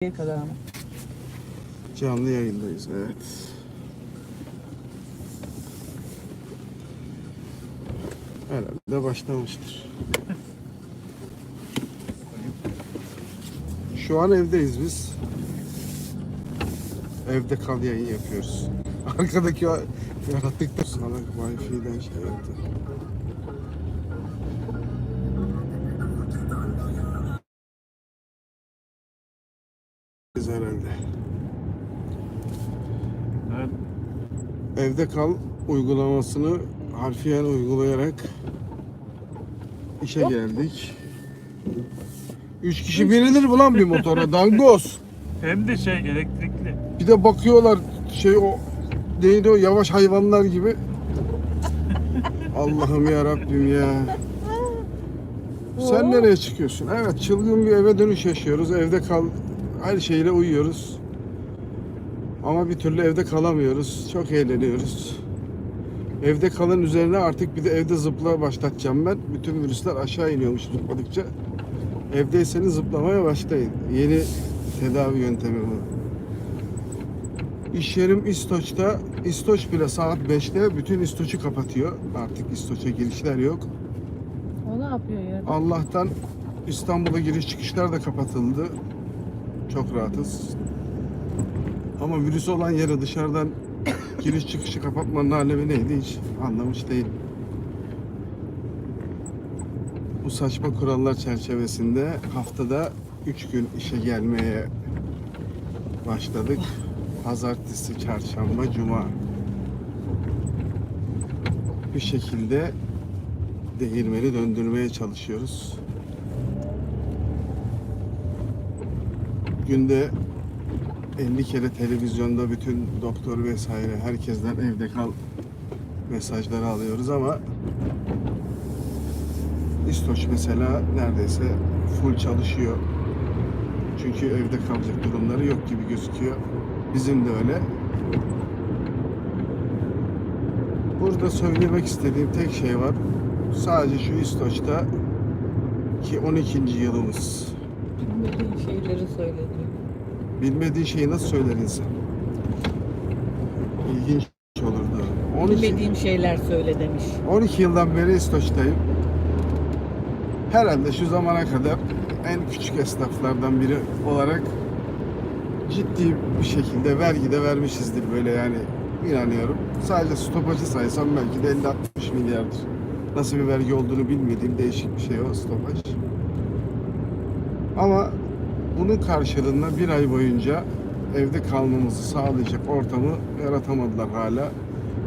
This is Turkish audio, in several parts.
kadar ama. Canlı yayındayız evet. Herhalde başlamıştır. Şu an evdeyiz biz. Evde kal yayın yapıyoruz. Arkadaki o yaratık da sana Wi-Fi'den şey yaptı. Biz herhalde. Evet. Evde kal uygulamasını harfiyen uygulayarak işe geldik. Üç kişi binilir mi lan bir motora? Dangoz. Hem de şey elektrikli. Bir de bakıyorlar şey o neydi o yavaş hayvanlar gibi. Allah'ım ya Rabbim ya. Sen nereye çıkıyorsun? Evet çılgın bir eve dönüş yaşıyoruz. Evde kal her şeyle uyuyoruz. Ama bir türlü evde kalamıyoruz. Çok eğleniyoruz. Evde kalın üzerine artık bir de evde zıpla başlatacağım ben. Bütün virüsler aşağı iniyormuş zıpladıkça. Evdeyseniz zıplamaya başlayın. Yeni tedavi yöntemi bu. İş yerim İstoç'ta. İstoç bile saat 5'te bütün İstoç'u kapatıyor. Artık İstoç'a girişler yok. O ne yapıyor ya? Allah'tan İstanbul'a giriş çıkışlar da kapatıldı. Çok rahatız. Ama virüs olan yere dışarıdan giriş çıkışı kapatmanın alemi neydi hiç anlamış değilim. Bu saçma kurallar çerçevesinde haftada 3 gün işe gelmeye başladık. Pazartesi, çarşamba, cuma. Bir şekilde değirmeni döndürmeye çalışıyoruz. Günde 50 kere televizyonda bütün doktor vesaire herkesten evde kal mesajları alıyoruz ama İstoç mesela neredeyse full çalışıyor. Çünkü evde kalacak durumları yok gibi gözüküyor. Bizim de öyle. Burada söylemek istediğim tek şey var. Sadece şu İstoç'ta ki 12. yılımız. Bilmediğin şeyleri söyledi. Bilmediği şeyi nasıl söyler insan? İlginç olurdu. 12, Bilmediğim şeyler söyle demiş. 12 yıldan beri İstoç'tayım. Herhalde şu zamana kadar en küçük esnaflardan biri olarak ciddi bir şekilde vergi de vermişizdir böyle yani inanıyorum. Sadece stopajı saysam belki de 50-60 milyardır. Nasıl bir vergi olduğunu bilmediğim değişik bir şey o stopaj. Ama bunun karşılığında bir ay boyunca evde kalmamızı sağlayacak ortamı yaratamadılar hala.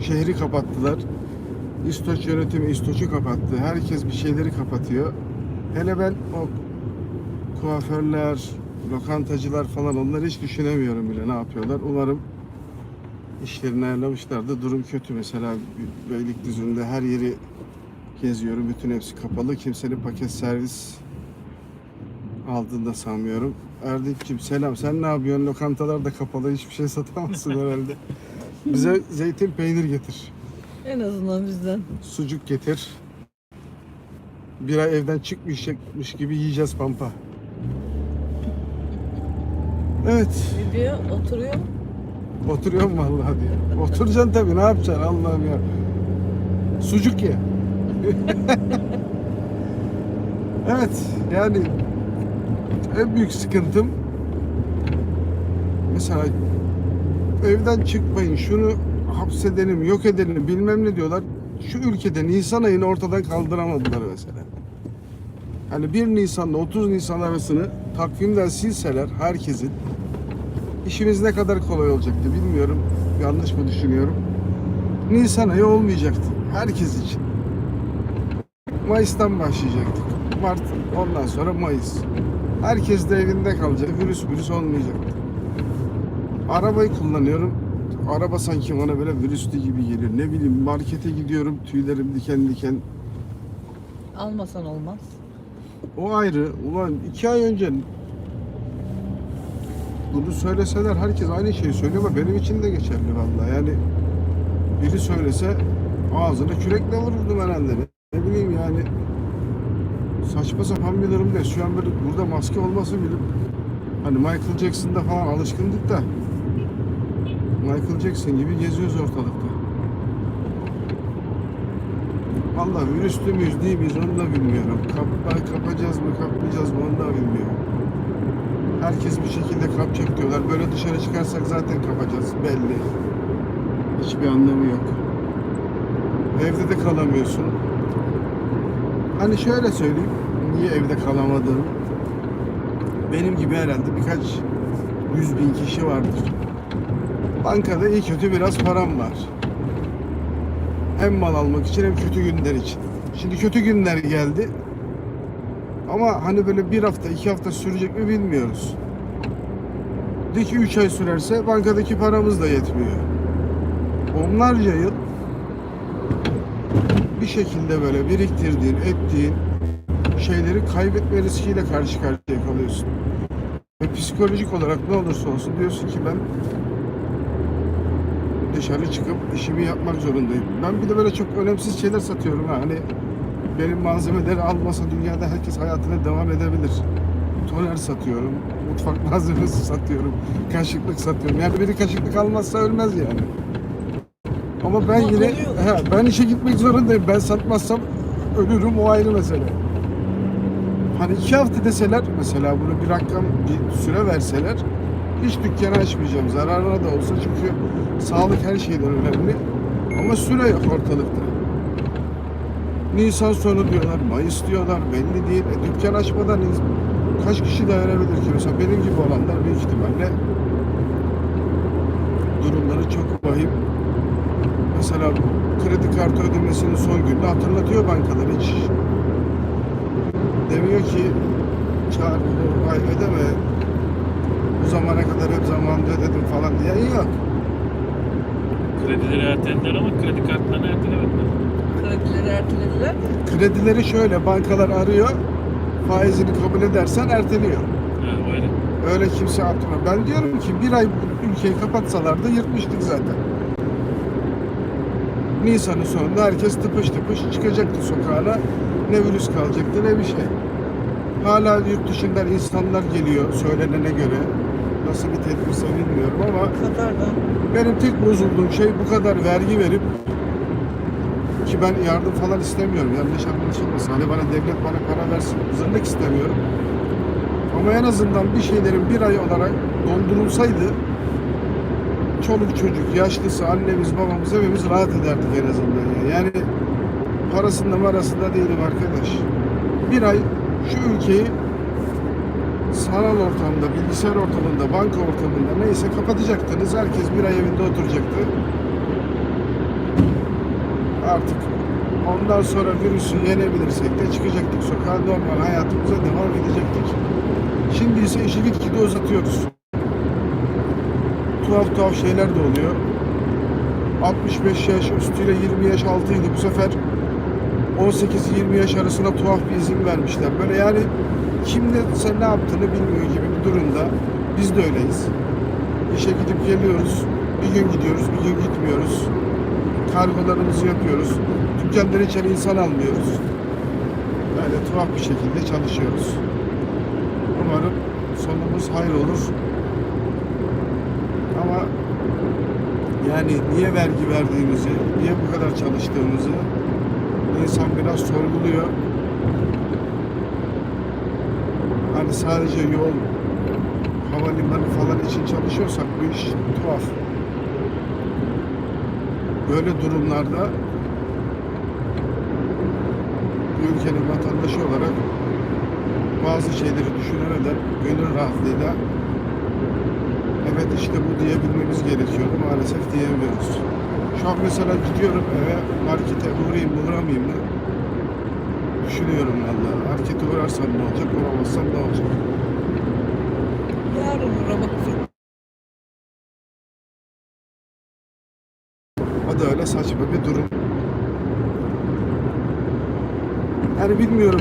Şehri kapattılar. İstoç yönetimi İstoç'u kapattı. Herkes bir şeyleri kapatıyor. Hele ben o kuaförler, lokantacılar falan onları hiç düşünemiyorum bile ne yapıyorlar. Umarım işlerini ayarlamışlardı. Durum kötü mesela Beylikdüzü'nde her yeri geziyorum. Bütün hepsi kapalı. Kimsenin paket servis aldığını da sanmıyorum. Erdinç'cim selam. Sen ne yapıyorsun? Lokantalar da kapalı. Hiçbir şey satamazsın herhalde. Bize zeytin peynir getir. En azından bizden. Sucuk getir. Bir ay evden çıkmayacakmış gibi yiyeceğiz pampa. Evet. Ne diyor? Oturuyor. Oturuyorum vallahi diyor. Oturacaksın tabii ne yapacaksın Allah'ım ya. Sucuk ye. evet yani en büyük sıkıntım mesela evden çıkmayın şunu hapsedelim yok edelim bilmem ne diyorlar. Şu ülkede Nisan ayını ortadan kaldıramadılar mesela. Hani 1 Nisan'la 30 Nisan arasını takvimden silseler herkesin işimiz ne kadar kolay olacaktı bilmiyorum. Yanlış mı düşünüyorum? Nisan ayı olmayacaktı. Herkes için. Mayıs'tan başlayacaktık. Mart, ondan sonra Mayıs. Herkes de evinde kalacak. Virüs virüs olmayacaktı. Arabayı kullanıyorum. Araba sanki bana böyle virüslü gibi geliyor. Ne bileyim markete gidiyorum. Tüylerim diken diken. Almasan olmaz. O ayrı. Ulan iki ay önce bunu söyleseler herkes aynı şeyi söylüyor ama benim için de geçerli vallahi. Yani biri söylese ağzına kürekle vururdum herhalde. Ne bileyim yani saçma sapan bir durum değil. Şu an böyle burada maske olması bile Hani Michael Jackson'da falan alışkındık da Michael Jackson gibi geziyoruz ortalıkta. Vallahi virüslü müyüz değil miyiz onu da bilmiyorum. Kap, kapacağız mı kapmayacağız mı onu da bilmiyorum. Herkes bir şekilde kapacak diyorlar. Böyle dışarı çıkarsak zaten kapacağız belli. Hiçbir anlamı yok. Evde de kalamıyorsun. Hani şöyle söyleyeyim. Niye evde kalamadığım. Benim gibi herhalde birkaç yüz bin kişi vardır. Bankada iyi kötü biraz param var. Hem mal almak için hem kötü günler için. Şimdi kötü günler geldi. Ama hani böyle bir hafta iki hafta sürecek mi bilmiyoruz. De ki 3 ay sürerse bankadaki paramız da yetmiyor. Onlarca yıl bir şekilde böyle biriktirdiğin, ettiğin şeyleri kaybetme riskiyle karşı karşıya kalıyorsun. Ve psikolojik olarak ne olursa olsun diyorsun ki ben dışarı çıkıp işimi yapmak zorundayım. Ben bir de böyle çok önemsiz şeyler satıyorum ha. Hani benim malzemeleri almasa dünyada herkes hayatına devam edebilir. Toner satıyorum, mutfak malzemesi satıyorum, kaşıklık satıyorum. Yani biri kaşıklık almazsa ölmez yani. Ama ben yine he, ben işe gitmek zorundayım. Ben satmazsam ölürüm o ayrı mesele. Hani iki hafta deseler mesela bunu bir rakam bir süre verseler hiç dükkanı açmayacağım. Zararına da olsa çünkü sağlık her şeyden önemli. Ama süre yok ortalıkta. Nisan sonu diyorlar, Mayıs diyorlar, belli değil. E, dükkan açmadan kaç kişi dayanabilir ki? Mesela benim gibi olanlar büyük ihtimalle durumları çok vahim. Mesela kredi kartı ödemesinin son gününde hatırlatıyor bankalar hiç. Demiyor ki çağır bu ay ödeme bu zamana kadar hep zamanında ödedim falan diye yok. Kredileri ertelediler ama kredi kartlarını ertelemediler. Kredileri ertelediler. Kredileri şöyle bankalar arıyor faizini kabul edersen erteliyor. Ha, öyle. Öyle kimse atmıyor. Ben diyorum ki bir ay bu ülkeyi kapatsalardı yırtmıştık zaten. Nisan'ın sonunda herkes tıpış tıpış çıkacaktı sokağına. Ne virüs kalacaktı ne bir şey. Hala yurt dışından insanlar geliyor söylenene göre. Nasıl bir tedbirse bilmiyorum ama Katar'dan. benim tek bozulduğum şey bu kadar vergi verip ki ben yardım falan istemiyorum. Yanlış anlaşılmasın. Hani bana devlet bana para versin. Zırnık istemiyorum. Ama en azından bir şeylerin bir ay olarak dondurulsaydı çoluk çocuk, yaşlısı, annemiz, babamız hepimiz rahat ederdik en azından. ya. Yani parasında marasında değilim arkadaş. Bir ay şu ülkeyi sanal ortamda, bilgisayar ortamında, banka ortamında neyse kapatacaktınız. Herkes bir ay evinde oturacaktı. Artık ondan sonra virüsü yenebilirsek de çıkacaktık sokağa normal hayatımıza devam edecektik. Şimdi ise işi gitgide uzatıyoruz. Tuhaf tuhaf şeyler de oluyor. 65 yaş üstüyle 20 yaş altıydı. Bu sefer 18-20 yaş arasına tuhaf bir izin vermişler. Böyle yani kim ne, sen ne yaptığını bilmiyor gibi bir durumda. Biz de öyleyiz. İşe gidip geliyoruz. Bir gün gidiyoruz, bir gün gitmiyoruz. Kargolarımızı yapıyoruz. Dükkanlara içeri insan almıyoruz. Böyle tuhaf bir şekilde çalışıyoruz. Umarım sonumuz hayır olur. Ama yani niye vergi verdiğimizi, niye bu kadar çalıştığımızı insan biraz sorguluyor. Hani sadece yol, havalimanı falan için çalışıyorsak bu iş tuhaf. Böyle durumlarda ülkenin vatandaşı olarak bazı şeyleri düşünemeden gönül rahatlığıyla evet işte bu diyebilmemiz gerekiyordu maalesef diyemiyoruz. Şu an mesela gidiyorum eve markete uğrayayım mı uğramayayım mı düşünüyorum valla. Markete uğrarsam ne olacak uğramazsam ne olacak. Yarın uğramak. O da öyle saçma bir durum. Yani bilmiyorum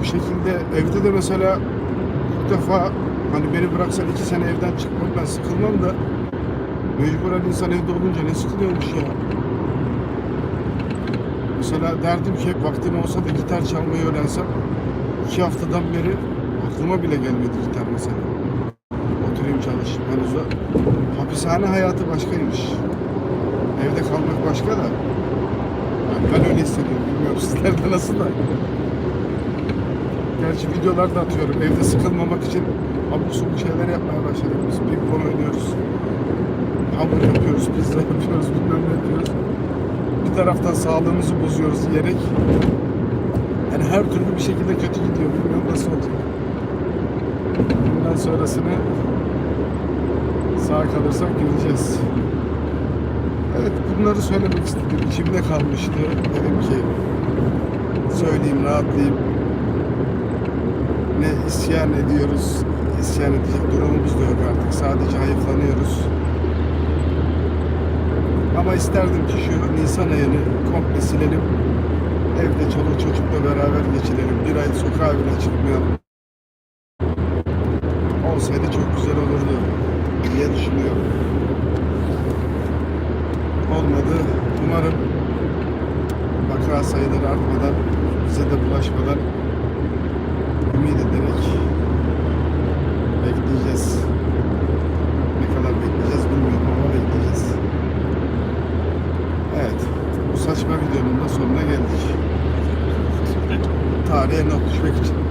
bu şekilde evde de mesela ilk defa hani beni bıraksan iki sene evden çıkmam ben sıkılmam da mecburen insan evde olunca ne sıkılıyormuş ya. Mesela derdim ki hep vaktim olsa da gitar çalmayı öğrensem iki haftadan beri aklıma bile gelmedi gitar mesela. arkadaş mevzu. Hapishane hayatı başkaymış. Evde kalmak başka da. Yani ben öyle hissediyorum. Bilmiyorum sizlerde nasıl da. Gerçi videolar da atıyorum. Evde sıkılmamak için abuk subuk şeyler yapmaya başladık. Biz ping pong oynuyoruz. Hamur yapıyoruz, pizza yapıyoruz, bilmem ne yapıyoruz. Bir taraftan sağlığımızı bozuyoruz yiyerek. Yani her türlü bir şekilde kötü gidiyor. Bilmiyorum nasıl olacak. Bundan sonrasını sağ kalırsak göreceğiz. Evet bunları söylemek istedim. İçimde kalmıştı. Dedim ki söyleyeyim, rahatlayayım. Ne isyan ediyoruz. İsyan edecek durumumuz da yok artık. Sadece hayıflanıyoruz. Ama isterdim ki şu Nisan ayını komple silelim. Evde çoluk çocukla beraber geçirelim. Bir ay sokağa bile çıkmayalım. Olsaydı çok güzel olurdu diye düşünüyorum. Olmadı. Umarım vaka sayıları artmadan, bize de bulaşmadan ümit ederek bekleyeceğiz. Ne kadar bekleyeceğiz bilmiyorum ama bekleyeceğiz. Evet. Bu saçma videonun da sonuna geldik.